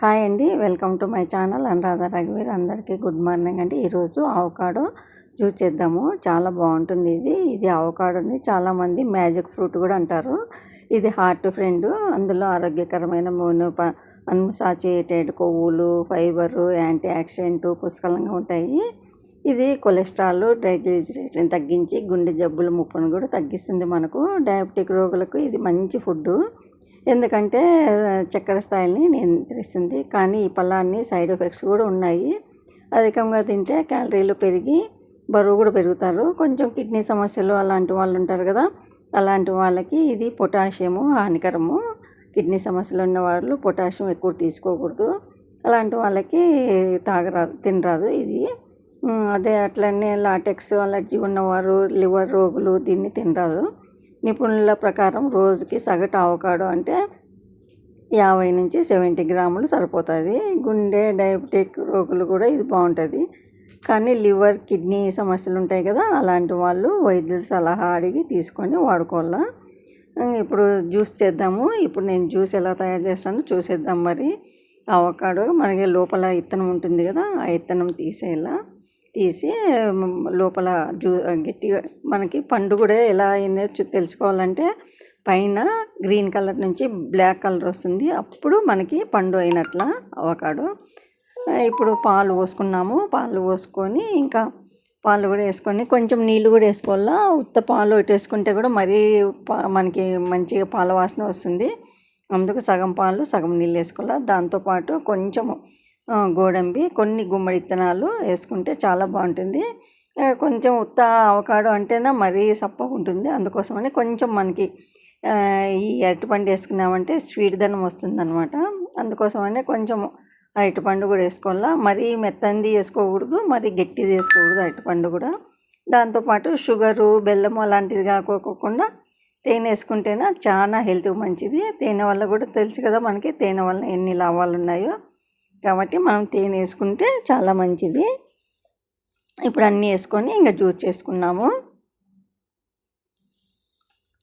Hi అండి. Welcome to my channel. Anuradha రఘువీర్ అందరికీ good morning అండి. ఈరోజు అవకాడో జ్యూస్ చేద్దాము. చాలా బాగుంటుంది ఇది. ఇది అవకాడోని చాలామంది మ్యాజిక్ ఫ్రూట్ కూడా అంటారు. ఇది హార్ట్ ఫ్రెండ్. అందులో ఆరోగ్యకరమైన మూను అన్సాచుయేటెడ్ కొవ్వులు ఫైబరు యాంటీ ఆక్సిడెంట్ పుష్కలంగా ఉంటాయి. ఇది కొలెస్ట్రాల్ ట్రైగ్లిజరేట్ని తగ్గించి గుండె జబ్బుల ముప్పును కూడా తగ్గిస్తుంది మనకు. డయాబెటిక్ రోగులకు ఇది మంచి ఫుడ్డు. ఎందుకంటే చక్కెర స్థాయిని నియంత్రిస్తుంది. కానీ ఈ పళ్ళాన్ని సైడ్ ఎఫెక్ట్స్ కూడా ఉన్నాయి. అధికంగా తింటే క్యాలరీలు పెరిగి బరువు కూడా పెరుగుతారు. కొంచెం కిడ్నీ సమస్యలు అలాంటి వాళ్ళు ఉంటారు కదా అలాంటి వాళ్ళకి ఇది పొటాషియము హానికరము. కిడ్నీ సమస్యలు ఉన్న వాళ్ళు పొటాషియం ఎక్కువ తీసుకోకూడదు. అలాంటి వాళ్ళకి తాగరాదు తినరాదు ఇది. అదే అట్లనే లాటెక్స్ అలర్జీ ఉన్నవారు లివర్ రోగులు దీన్ని తినరాదు. నిపుణుల ప్రకారం రోజుకి సగటు అవకాడో అంటే యాభై నుంచి సెవెంటీ గ్రాములు సరిపోతుంది. గుండె డయాబెటిక్ రోగులు కూడా ఇది బాగుంటుంది. కానీ లివర్ కిడ్నీ సమస్యలు ఉంటాయి కదా అలాంటి వాళ్ళు వైద్యుల సలహా అడిగి తీసుకొని వాడుకోవాలా. ఇప్పుడు జ్యూస్ చేద్దాము. ఇప్పుడు నేను జ్యూస్ ఎలా తయారు చేస్తానో చూసేద్దాం మరి. అవకాడో మనకి లోపల ఇత్తనం ఉంటుంది కదా ఆ ఇత్తనం తీసేలా తీసి లోపల జూ గట్టిగా మనకి పండు కూడా ఎలా అయిందో తెలుసుకోవాలంటే పైన గ్రీన్ కలర్ నుంచి బ్లాక్ కలర్ వస్తుంది. అప్పుడు మనకి పండు అయినట్ల అవకాడు. ఇప్పుడు పాలు పోసుకున్నాము. పాలు పోసుకొని ఇంకా పాలు కూడా వేసుకొని కొంచెం నీళ్ళు కూడా వేసుకోవాలా? ఉత్త పాలు వేసుకుంటే కూడా మరీ మనకి మంచిగా పాల వాసన వస్తుంది. అందుకు సగం పాలు సగం నీళ్ళు వేసుకోవాలా? దాంతోపాటు కొంచెము గోడంబి కొన్ని గుమ్మడి విత్తనాలు వేసుకుంటే చాలా బాగుంటుంది. కొంచెం ఉత్త అవకాడో అంటేనే మరీ సప్పగా ఉంటుంది. అందుకోసమని కొంచెం మనకి ఈ అరటిపండు వేసుకున్నామంటే స్వీట్ ధనం వస్తుందన్నమాట. అందుకోసమని కొంచెం అరటిపండు కూడా వేసుకోవాలా. మరీ మెత్తంది వేసుకోకూడదు మరీ గట్టిది వేసుకోకూడదు అరటిపండు కూడా. దాంతోపాటు షుగరు బెల్లము అలాంటిది కాకోకుండా తేనె వేసుకుంటేనే చాలా హెల్త్ మంచిది. తేనె వల్ల కూడా తెలుసు కదా మనకి తేనె వల్ల ఎన్ని లాభాలు ఉన్నాయో. కాబట్టి మనం తేనె వేసుకుంటే చాలా మంచిది. ఇప్పుడు అన్నీ వేసుకొని ఇంకా జ్యూస్ చేసుకున్నాము.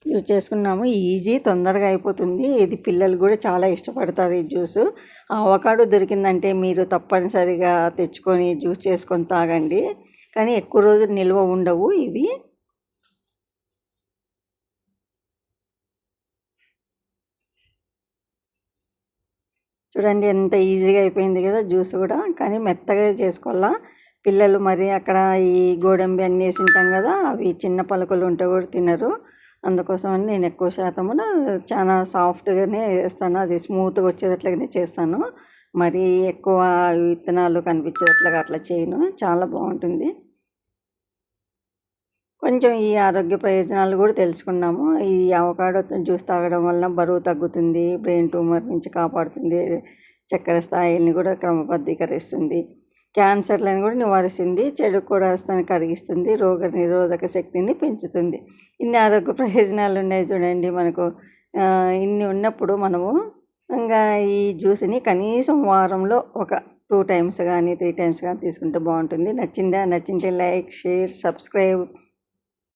జ్యూస్ చేసుకున్నాము. ఈజీ తొందరగా అయిపోతుంది. ఇది పిల్లలు కూడా చాలా ఇష్టపడతారు ఈ జ్యూస్. అవకాడో దొరికిందంటే మీరు తప్పనిసరిగా తెచ్చుకొని జ్యూస్ చేసుకొని తాగండి. కానీ ఎక్కువ రోజులు నిల్వ ఉండవు ఇవి. చూడండి ఎంత ఈజీగా అయిపోయింది కదా జ్యూస్ కూడా. కానీ మెత్తగా చేసుకోవాలా? పిల్లలు మరి అక్కడ ఈ గోడంబి అన్నీ వేసి ఉంటాం కదా అవి చిన్న పలకలు ఉంటే కూడా తినరు. అందుకోసమని నేను ఎక్కువ శాతమున చాలా సాఫ్ట్గానే వేస్తాను. అది స్మూత్గా వచ్చేటట్లుగానే చేస్తాను. మరి ఎక్కువ విత్తనాలు కనిపించేటట్లుగా అట్లా చేయను. చాలా బాగుంటుంది. కొంచెం ఈ ఆరోగ్య ప్రయోజనాలు కూడా తెలుసుకున్నాము. ఈ అవకాడో జ్యూస్ తాగడం వలన బరువు తగ్గుతుంది బ్రెయిన్ ట్యూమర్ నుంచి కాపాడుతుంది చక్కెర స్థాయిని కూడా క్రమబద్ధీకరిస్తుంది. క్యాన్సర్లను కూడా నివారిస్తుంది చెడు కూడా కరిగిస్తుంది రోగ నిరోధక శక్తిని పెంచుతుంది. ఇన్ని ఆరోగ్య ప్రయోజనాలు ఉన్నాయి చూడండి మనకు. ఇన్ని ఉన్నప్పుడు మనము ఇంకా ఈ జ్యూస్ని కనీసం వారంలో ఒక టూ టైమ్స్ కానీ త్రీ టైమ్స్ కానీ తీసుకుంటే బాగుంటుంది. నచ్చిందా? నచ్చింటే లైక్ షేర్ సబ్స్క్రైబ్.